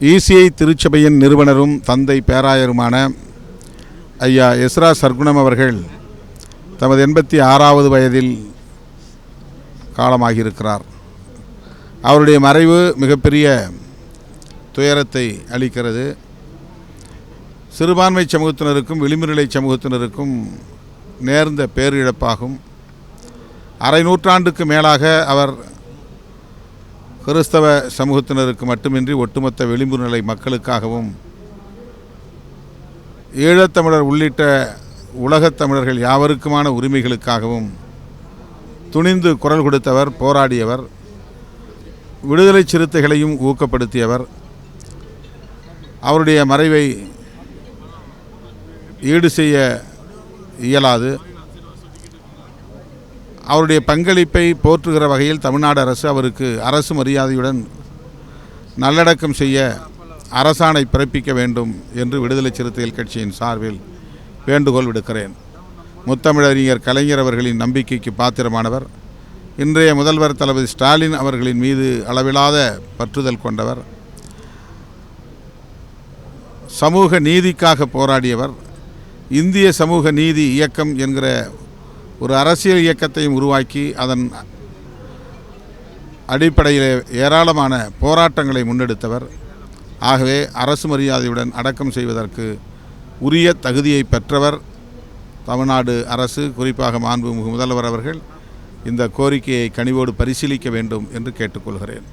ECI திருச்சபையின் நிறுவனரும் தந்தை பேராயருமான ஐயா எஸ்ரா சர்க்குணம் அவர்கள் தமது எண்பத்தி ஆறாவது வயதில் காலமாகியிருக்கிறார். அவருடைய மறைவு மிகப்பெரிய துயரத்தை அளிக்கிறது. சிறுபான்மை சமூகத்தினருக்கும் விளிம்புநிலை சமூகத்தினருக்கும் நேர்ந்த பேரிழப்பாகும். அரை நூற்றாண்டுக்கு மேலாக அவர் கிறிஸ்தவ சமூகத்தினருக்கு மட்டுமின்றி ஒட்டுமொத்த விளிம்பு நிலை மக்களுக்காகவும் ஈழத்தமிழர் உள்ளிட்ட உலகத் தமிழர்கள் யாவருக்குமான உரிமைகளுக்காகவும் துணிந்து குரல் கொடுத்தவர் போராடியவர் விடுதலை சிறுத்தைகளையும் ஊக்கப்படுத்தியவர். அவருடைய மறைவை ஈடு செய்ய இயலாது. அவருடைய பங்களிப்பை போற்றுகிற வகையில் தமிழ்நாடு அரசு அவருக்கு அரசு மரியாதையுடன் நல்லடக்கம் செய்ய அரசாணை பிறப்பிக்க வேண்டும் என்று விடுதலை சிறுத்தைகள் கட்சியின் சார்பில் வேண்டுகோள் விடுக்கிறேன். முத்தமிழறிஞர் கலைஞர் அவர்களின் நம்பிக்கைக்கு பாத்திரமானவர். இன்றைய முதல்வர் தளபதி ஸ்டாலின் அவர்களின் மீது அளவிலாத பற்றுதல் கொண்டவர். சமூக நீதிக்காக போராடியவர். இந்திய சமூக நீதி இயக்கம் என்கிற ஒரு அரசியல் இயக்கத்தையும் உருவாக்கி அதன் அடிப்படையில் ஏராளமான போராட்டங்களை முன்னெடுத்தவர். ஆகவே அரசு மரியாதையுடன் அடக்கம் செய்வதற்கு உரிய தகுதியை பெற்றவர். தமிழ்நாடு அரசு குறிப்பாக மாண்புமிகு முதல்வர் அவர்கள் இந்த கோரிக்கையை கனிவோடு பரிசீலிக்க வேண்டும் என்று கேட்டுக்கொள்கிறேன்.